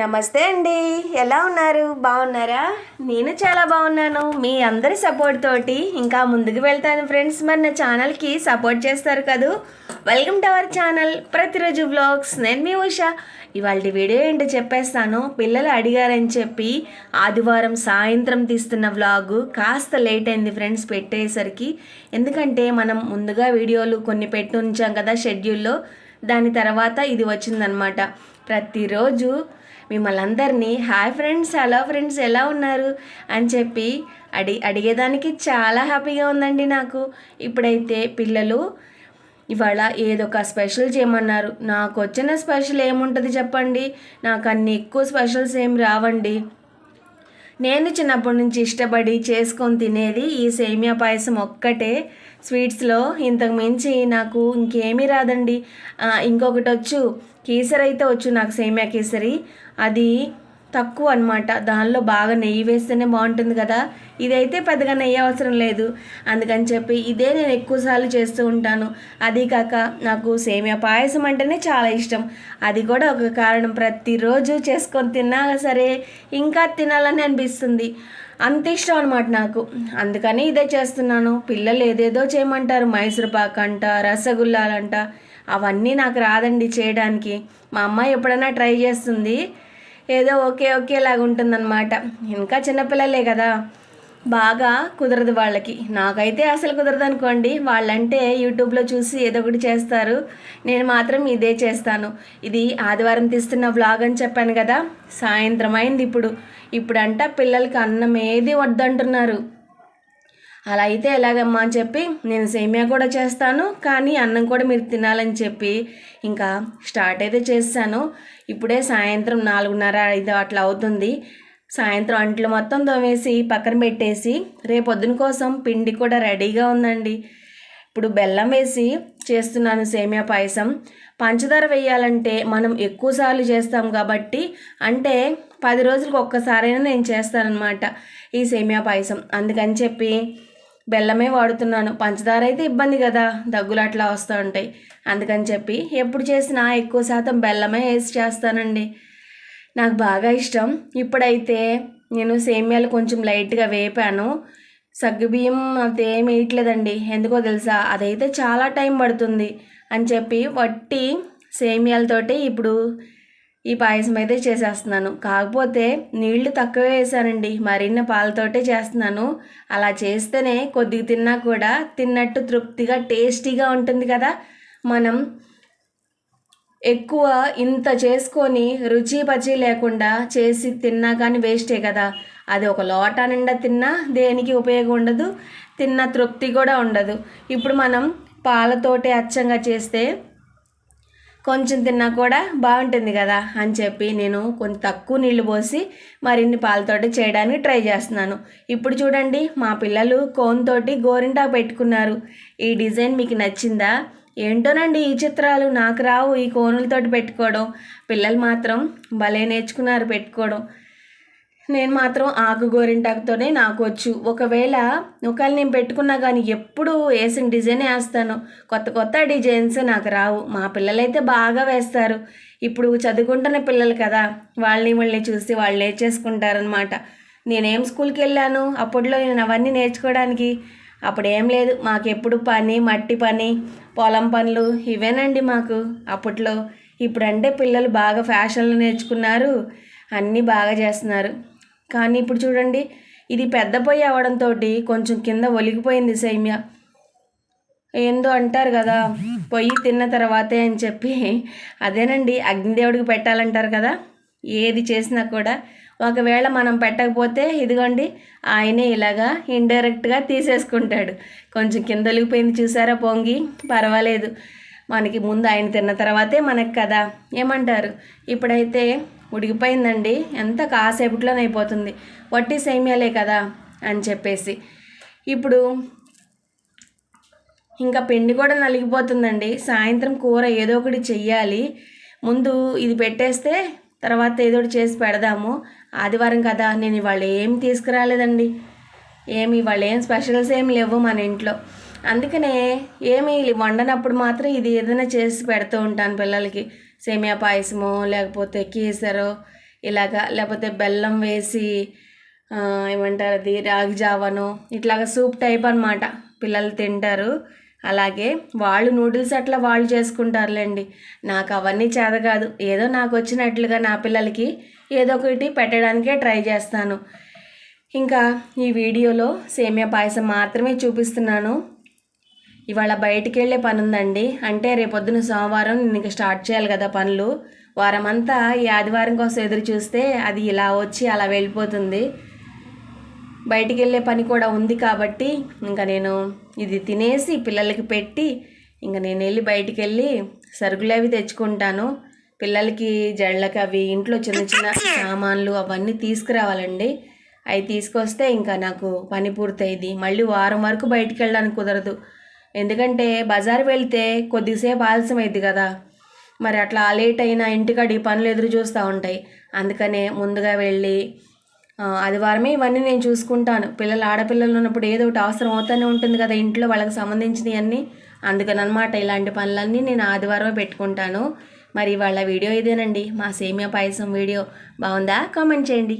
నమస్తే అండి. ఎలా ఉన్నారు? బాగున్నారా? నేను చాలా బాగున్నాను. మీ అందరి సపోర్ట్ తోటి ఇంకా ముందుకు వెళ్తాను ఫ్రెండ్స్. మరి నా ఛానల్కి సపోర్ట్ చేస్తారు కదూ? వెల్కమ్ టు అవర్ ఛానల్ ప్రతిరోజు వ్లాగ్స్ నేను మీ ఉష. ఇవాళ వీడియో ఏంటో చెప్పేస్తాను. పిల్లలు అడిగారని చెప్పి ఆదివారం సాయంత్రం తీస్తున్న వ్లాగు కాస్త లేట్ అయింది ఫ్రెండ్స్ పెట్టేసరికి. ఎందుకంటే మనం ముందుగా వీడియోలు కొన్ని పెట్టి ఉంచాం కదా షెడ్యూల్లో దాని తర్వాత ఇది వచ్చిందనమాట ప్రతిరోజు మిమ్మల్ని అందరినీ హాయ్ ఫ్రెండ్స్ హలో ఫ్రెండ్స్ ఎలా ఉన్నారు? అని చెప్పి అడి అడిగేదానికి చాలా హ్యాపీగా ఉందండి నాకు. ఇప్పుడైతే పిల్లలు ఇవాళ ఏదో ఒక స్పెషల్ చేయమన్నారు. నాకు వచ్చిన స్పెషల్ ఏముంటుంది చెప్పండి? నాకు అన్ని ఎక్కువ స్పెషల్స్ ఏం రావండి. నేను చిన్నప్పటి నుంచి ఇష్టపడి చేసుకొని తినేది ఈ సేమియా పాయసం ఒక్కటే. స్వీట్స్లో ఇంతకు మించి నాకు ఇంకేమీ రాదండి. ఇంకొకటి వచ్చు కేసరి అయితే వచ్చు నాకు సేమియా కేసరి. అది తక్కువ అనమాట దానిలో బాగా నెయ్యి వేస్తేనే బాగుంటుంది కదా. ఇదైతే పెద్దగా నెయ్యి అవసరం లేదు. అందుకని చెప్పి ఇదే నేను ఎక్కువసార్లు చేస్తూ ఉంటాను. అది కాక నాకు సేమియా పాయసం అంటేనే చాలా ఇష్టం. అది కూడా ఒక కారణం. ప్రతిరోజు చేసుకొని తిన్నా సరే ఇంకా తినాలని అనిపిస్తుంది. అంత ఇష్టం అనమాట నాకు. అందుకని ఇదే చేస్తున్నాను. పిల్లలు ఏదేదో చేయమంటారు. మైసూర్ పాక్ అంట రసగుల్లాలంట. అవన్నీ నాకు రాదండి చేయడానికి. మా అమ్మ ఎప్పుడైనా ట్రై చేస్తుంది. ఏదో ఓకే ఓకేలాగా ఉంటుందన్నమాట ఇంకా చిన్నపిల్లలే కదా. బాగా కుదరదు వాళ్ళకి. నాకైతే అసలు కుదరదు అనుకోండి వాళ్ళంటే యూట్యూబ్లో చూసి ఏదో ఒకటి చేస్తారు. నేను మాత్రం ఇదే చేస్తాను. ఇది ఆదివారం తీస్తున్న వ్లాగ్ అని చెప్పాను కదా. సాయంత్రం అయింది ఇప్పుడు. ఇప్పుడంట పిల్లలకి అన్నం ఏది వద్దంటున్నారు? అలా అయితే ఎలాగమ్మా అని చెప్పి నేను సేమియా కూడా చేస్తాను కానీ అన్నం కూడా మీరు తినాలని చెప్పి ఇంకా స్టార్ట్ అయితే చేస్తాను ఇప్పుడే సాయంత్రం నాలుగున్నర ఐదు అట్లా అవుతుంది. సాయంత్రం అంట్లు మొత్తం తోమేసి పక్కన పెట్టేసి రేపొద్దున కోసం పిండి కూడా రెడీగా ఉందండి. ఇప్పుడు బెల్లం వేసి చేస్తున్నాను సేమియా పాయసం. పంచదార వేయాలంటే మనం ఎక్కువసార్లు చేస్తాం కాబట్టి అంటే పది రోజులకు ఒక్కసారైనా నేను చేస్తానన్నమాట ఈ సేమియా పాయసం. అందుకని చెప్పి బెల్లమే వాడుతున్నాను. పంచదార అయితే ఇబ్బంది కదా దగ్గులు అట్లా వస్తూ ఉంటాయి అందుకని చెప్పి ఎప్పుడు చేసినా ఎక్కువ శాతం బెల్లమే వేసి చేస్తానండి. నాకు బాగా ఇష్టం. ఇప్పుడైతే నేను సేమియాలు కొంచెం లైట్గా వేపాను. సగ్గుబియ్యం అదేం వేయట్లేదండి. ఎందుకో తెలుసా? అదైతే చాలా టైం పడుతుంది అని చెప్పి వట్టి సేమియాలతోటి ఇప్పుడు ఈ పాయసం అయితే చేసేస్తున్నాను. కాకపోతే నీళ్ళు తక్కువే వేసానండి మరిన్న పాలతోటే చేస్తున్నాను. అలా చేస్తేనే కొద్దిగా తిన్నా కూడా తిన్నట్టు తృప్తిగా టేస్టీగా ఉంటుంది కదా. మనం ఎక్కువ ఇంత చేసుకొని రుచి పచి లేకుండా చేసి తిన్నా కానీ వేస్టే కదా. అది ఒక లోట నిండా తిన్నా దేనికి ఉపయోగం ఉండదు తిన్న తృప్తి కూడా ఉండదు. ఇప్పుడు మనం పాలతోటే అచ్చంగా చేస్తే కొంచెం తిన్నా కూడా బాగుంటుంది కదా అని చెప్పి నేను కొంచెం తక్కువ నీళ్ళు పోసి మరిన్ని పాలతోటి చేయడానికి ట్రై చేస్తున్నాను. ఇప్పుడు చూడండి మా పిల్లలు కోన్తోటి గోరింటా పెట్టుకున్నారు. ఈ డిజైన్ మీకు నచ్చిందా? ఏంటోనండి ఈ చిత్రాలు? నాకు రావు ఈ కోనులతోటి పెట్టుకోవడం. పిల్లలు మాత్రం భలే నేర్చుకున్నారు పెట్టుకోవడం. నేను మాత్రం ఆకు గోరింటాకుతోనే నాకు వచ్చు ఒకవేళ ఒకవేళ నేను పెట్టుకున్నా కానీ ఎప్పుడు వేసిన డిజైన్ వేస్తాను. కొత్త కొత్త డిజైన్స్ నాకు రావు. మా పిల్లలైతే బాగా వేస్తారు. ఇప్పుడు చదువుకుంటున్న పిల్లలు కదా వాళ్ళని వాళ్ళని చూసి వాళ్ళు నేర్చేసుకుంటారనమాట నేనేం స్కూల్కి వెళ్ళాను? అప్పట్లో నేను అవన్నీ నేర్చుకోవడానికి అప్పుడు ఏం లేదు. మాకెప్పుడు పని మట్టి పని పొలం పనులు ఇవేనండి మాకు అప్పట్లో. ఇప్పుడంటే పిల్లలు బాగా ఫ్యాషన్లు నేర్చుకున్నారు. అన్నీ బాగా చేస్తున్నారు. కానీ ఇప్పుడు చూడండి ఇది పెద్ద పొయ్యి అవడంతో కొంచెం కింద ఒలిగిపోయింది సైమ్య. ఏందో అంటారు కదా పొయ్యి తిన్న తర్వాతే అని చెప్పి. అదేనండి అగ్నిదేవుడికి పెట్టాలంటారు కదా ఏది చేసినా కూడా. ఒకవేళ మనం పెట్టకపోతే ఇదిగోండి ఆయనే ఇలాగా ఇండైరెక్ట్గా తీసేసుకుంటాడు. కొంచెం కింద ఒలిగిపోయింది చూసారా పొంగి? పర్వాలేదు. మనకి ముందు ఆయన తిన్న తర్వాతే మనకు కదా. ఏమంటారు? ఇప్పుడైతే ఉడికిపోయిందండి ఎంత కాసేపట్లోనే అయిపోతుంది. వట్టి సేమియాలే కదా అని చెప్పేసి. ఇప్పుడు ఇంకా పిండి కూడా నలిగిపోతుందండి. సాయంత్రం కూర ఏదో ఒకటి చెయ్యాలి. ముందు ఇది పెట్టేస్తే తర్వాత ఏదో ఒకటి చేసి పెడదాము. ఆదివారం కదా నేను ఇవాళ ఏం తీసుకురాలేదండి. ఏమి ఇవాళ ఏం స్పెషల్స్ ఏమి లేవు మన ఇంట్లో. అందుకనే ఏమి వండనప్పుడు మాత్రం ఇది ఏదైనా చేసి పెడుతూ ఉంటాను పిల్లలకి. సేమియా పాయసము లేకపోతే కేసరో ఇలాగా లేకపోతే బెల్లం వేసి ఏమంటారు అది రాగి జావను ఇట్లాగా సూప్ టైప్ అన్నమాట. పిల్లలు తింటారు. అలాగే వాళ్ళు నూడిల్స్ అట్లా వాళ్ళు చేసుకుంటారులేండి. నాకు అవన్నీ చేత కాదు. ఏదో నాకు వచ్చినట్లుగా నా పిల్లలకి ఏదో ఒకటి పెట్టడానికే ట్రై చేస్తాను. ఇంకా ఈ వీడియోలో సేమియా పాయసం మాత్రమే చూపిస్తున్నాను. ఇవాళ బయటికి వెళ్ళే పని ఉందండి అంటే రేపొద్దున సోమవారం నేను ఇంక స్టార్ట్ చేయాలి కదా పనులు. వారమంతా ఈ ఆదివారం కోసం ఎదురు చూస్తే అది ఇలా వచ్చి అలా వెళ్ళిపోతుంది. బయటికి వెళ్ళే పని కూడా ఉంది కాబట్టి ఇంకా నేను ఇది తినేసి పిల్లలకి పెట్టి ఇంకా నేను వెళ్ళి బయటికి వెళ్ళి సరుకులు అవి తెచ్చుకుంటాను. పిల్లలకి జళ్ళకి అవి ఇంట్లో చిన్న చిన్న సామాన్లు అవన్నీ తీసుకురావాలండి. అవి తీసుకొస్తే ఇంకా నాకు పని పూర్తయింది మళ్ళీ వారం వరకు బయటికి వెళ్ళడానికి కుదరదు. ఎందుకంటే బజార్ వెళ్తే కొద్దిసేపు ఆలస్యం అయింది కదా. మరి అట్లా లేట్ అయినా ఇంటికాడ ఈ పనులు ఎదురు చూస్తూ ఉంటాయి. అందుకనే ముందుగా వెళ్ళి ఆదివారమే ఇవన్నీ నేను చూసుకుంటాను. పిల్లలు ఆడపిల్లలు ఉన్నప్పుడు ఏదో ఒకటి అవసరం అవుతూనే ఉంటుంది కదా ఇంట్లో వాళ్ళకి సంబంధించినవి అన్నీ. అందుకని అనమాట ఇలాంటి పనులన్నీ నేను ఆదివారమే పెట్టుకుంటాను. మరి వాళ్ళ వీడియో ఇదేనండి. మా సేమియా పాయసం వీడియో. బాగుందా? కామెంట్ చేయండి.